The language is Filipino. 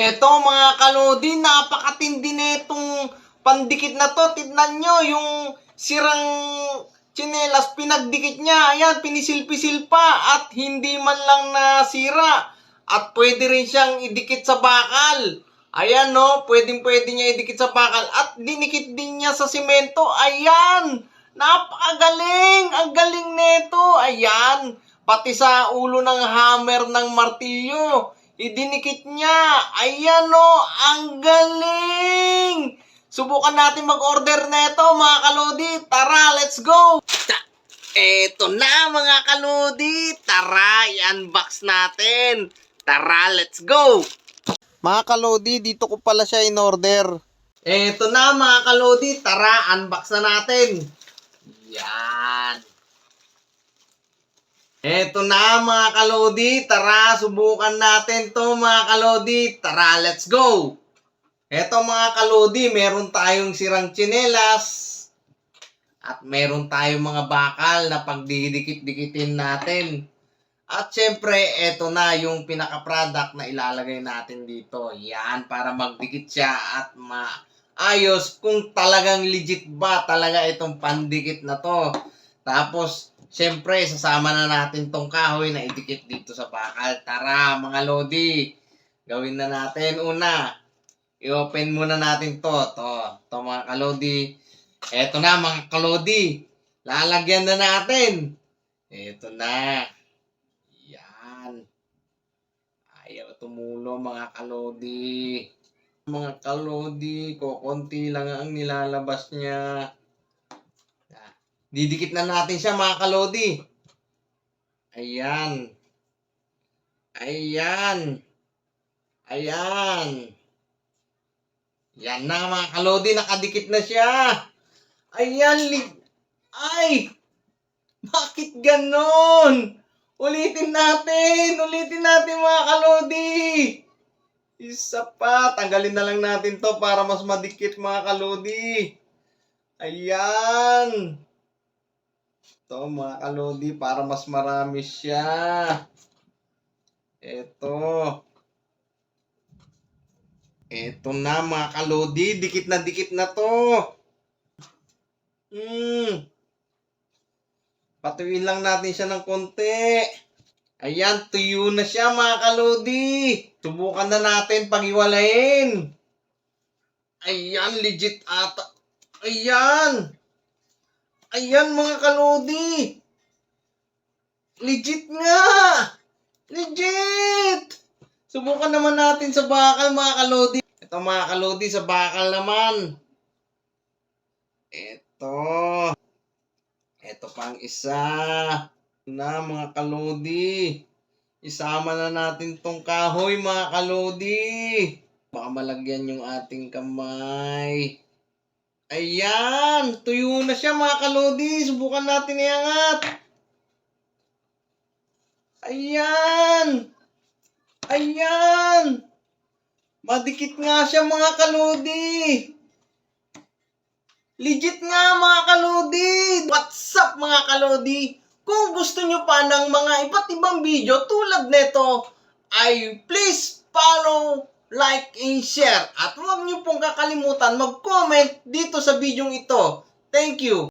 Eto mga kalodi, napakatindi netong pandikit na to. Tignan nyo, yung sirang tsinelas, pinagdikit niya. Ayan, pinisilpisil pa at hindi man lang nasira. At pwede rin siyang idikit sa bakal. Ayan no, pwedeng pwede niya idikit sa bakal. At dinikit din niya sa simento. Ayan, napakagaling. Ang galing neto. Ayan, pati sa ulo ng hammer ng martilyo. Idinikit niya. Ayan o, ang galing! Subukan natin mag-order na ito, mga kalodi. Tara, let's go! Ta- Eto na, mga kalodi. Tara, i-unbox natin. Tara, let's go! Mga kalodi, dito ko pala siya in-order. Eto na, mga kalodi. Tara, unbox na natin. Yan. Eto na mga kalodi, tara subukan natin to mga kalodi. Tara, let's go! Eto mga kalodi, meron tayong sirang tsinelas at meron tayong mga bakal na pagdidikit-dikitin natin. At syempre, eto na yung pinaka-product na ilalagay natin dito. Yan, para magdikit siya at maayos kung talagang legit ba talaga itong pandikit na to. Tapos, syempre, sasama na natin tong kahoy na idikit dito sa bakal. Tara, mga lodi. Gawin na natin. Una, i-open muna natin to. To, to mga kalodi. Eto na, mga kalodi. Lalagyan na natin. Eto na. Yan. Ayaw tumulo, mga kalodi. Mga kalodi, kukunti lang ang nilalabas niya. Didikit na natin siya mga kalodi. Ayan. Ayan. Ayan. Yan na mga kalodi, nakadikit na siya. Ayan, li- ay! Bakit ganon? Ulitin natin! Ulitin natin mga kalodi! Isa pa, tanggalin na lang natin to para mas madikit mga kalodi. Ayan! Ito mga kalodi para mas marami siya. Ito. Ito na mga kalodi. Dikit na dikit na to. Hmm. Patuyin lang natin siya ng konti. Ayan, tuyo na siya mga kalodi. Subukan na natin pag-iwalayin. Ayan, legit ata. Ayan. Ayan mga kalodi. Legit nga. Legit. Subukan naman natin sa bakal mga kalodi. Ito mga kalodi sa bakal naman. Ito. Ito pang isa. Na mga kalodi. Isama na natin tong kahoy mga kalodi. Baka malagyan yung ating kamay. Ayan! Tuyo na siya mga kalodi. Subukan natin iangat. Ayan! Ayan! Madikit nga siya mga kalodi. Legit nga mga kalodi. What's up mga kalodi? Kung gusto nyo pa ng mga iba't ibang video tulad nito, ay please follow, like, and share. At huwag nyo pong kakalimutan mag-comment dito sa video ito. Thank you.